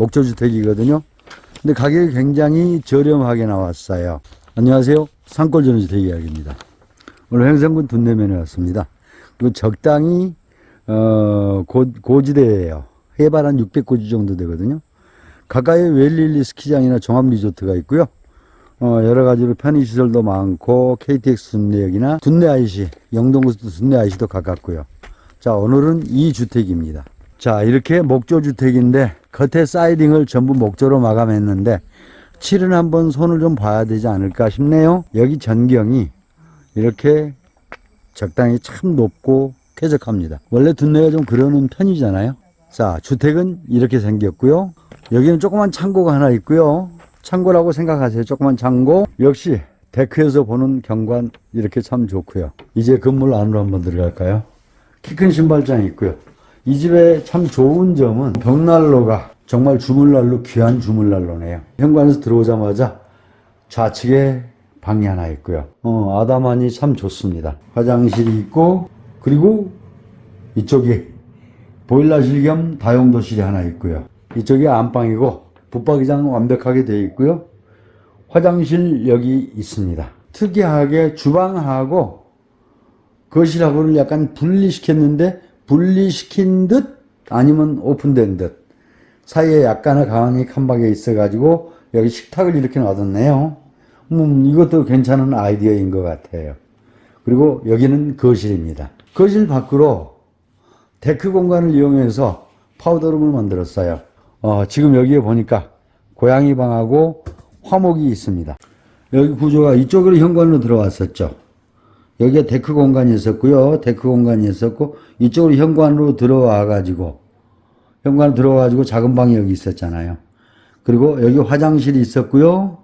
목조주택이거든요. 근데 가격이 굉장히 저렴하게 나왔어요. 안녕하세요. 산골전원주택 이야기입니다. 오늘 횡성군 둔내면에 왔습니다. 그리고 적당히 어, 고, 고지대예요. 해발 한 600고지 정도 되거든요. 가까이에 웰릴리 스키장이나 종합 리조트가 있고요. 어, 여러 가지로 편의시설도 많고 KTX 둔내역이나 둔내 IC, 영동고속도 둔내 IC도 가깝고요. 자, 오늘은 이 주택입니다. 자, 이렇게 목조 주택인데 겉에 사이딩을 전부 목조로 마감했는데 칠은 한번 손을 좀 봐야 되지 않을까 싶네요. 여기 전경이 이렇게 적당히 참 높고 쾌적합니다. 원래 둔내가 좀 그러는 편이잖아요. 자, 주택은 이렇게 생겼고요. 여기는 조그만 창고가 하나 있고요. 창고라고 생각하세요. 조그만 창고. 역시 데크에서 보는 경관 이렇게 참 좋고요. 이제 건물 안으로 한번 들어갈까요? 키 큰 신발장이 있고요. 이 집에 참 좋은 점은 벽난로가 정말 주물난로 귀한 주물난로네요. 현관에서 들어오자마자 좌측에 방이 하나 있고요. 어, 아담하니 참 좋습니다. 화장실이 있고 그리고 이쪽이 보일러실 겸 다용도실이 하나 있고요. 이쪽이 안방이고 붙박이장 완벽하게 되어 있고요. 화장실 여기 있습니다. 특이하게 주방하고 거실하고를 약간 분리시켰는데 분리시킨 듯 아니면 오픈된 듯 사이에 약간의 강이 칸막이 있어가지고 여기 식탁을 이렇게 놔뒀네요. 음, 이것도 괜찮은 아이디어인 것 같아요. 그리고 여기는 거실입니다. 거실 밖으로 데크 공간을 이용해서 파우더룸을 만들었어요. 어, 지금 여기에 보니까 고양이 방하고 화목이 있습니다. 여기 구조가 이쪽으로 현관으로 들어왔었죠. 여기가 데크 공간이 있었고요. 데크 공간이 있었고 이쪽으로 현관으로 들어와 가지고 현관 들어와 가지고 작은 방이 여기 있었잖아요. 그리고 여기 화장실이 있었고요.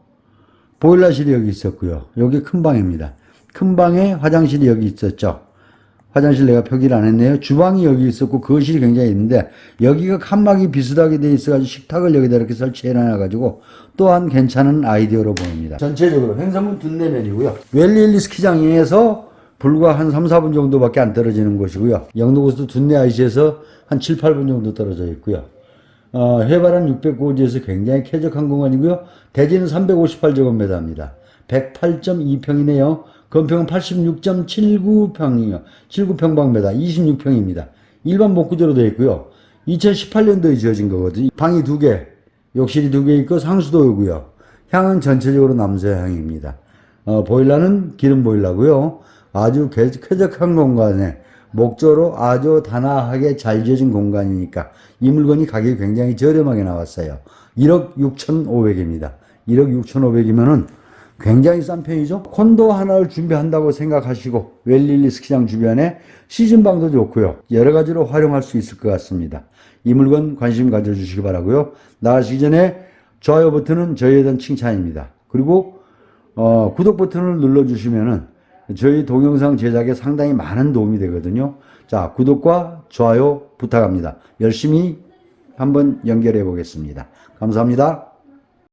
보일러실이 여기 있었고요. 여기 큰 방입니다. 큰 방에 화장실이 여기 있었죠. 화장실 내가 표기를 안 했네요. 주방이 여기 있었고 거실이 굉장히 있는데 여기가 칸막이 비슷하게 돼 있어가지고 식탁을 여기다 이렇게 설치해 놔가지고 또한 괜찮은 아이디어로 보입니다. 전체적으로 횡성군 둔내면이고요. 웰리일리 스키장에서 불과 한 3, 4분 정도밖에 안 떨어지는 곳이고요. 영도고속도 둔내 IC에서 한 7, 8분 정도 떨어져 있고요. 어, 해발은 609지에서 굉장히 쾌적한 공간이고요. 대지는 358제곱미터입니다. 108.2평이네요. 건평은 86.79평이요. 79평방미터 26평입니다. 일반 목구조로 되어 있고요. 2018년도에 지어진 거거든요. 방이 두 개, 욕실이 두 개 있고 상수도이고요. 향은 전체적으로 남서향입니다. 어, 보일러는 기름 보일러고요. 아주 쾌- 쾌적한 공간에 목조로 아주 단아하게 잘 지어진 공간이니까 이 물건이 가격이 굉장히 저렴하게 나왔어요. 1억 6,500입니다. 1억 6,500이면은 굉장히 싼 편이죠. 콘도 하나를 준비한다고 생각하시고 웰릴리 스키장 주변에 시즌방도 좋고요. 여러 가지로 활용할 수 있을 것 같습니다. 이 물건 관심 가져주시기 바라고요. 나가시기 전에 좋아요 버튼은 저희에 대한 칭찬입니다. 그리고 어, 구독 버튼을 눌러주시면은 저희 동영상 제작에 상당히 많은 도움이 되거든요. 자, 구독과 좋아요 부탁합니다. 열심히 한번 연결해 보겠습니다. 감사합니다.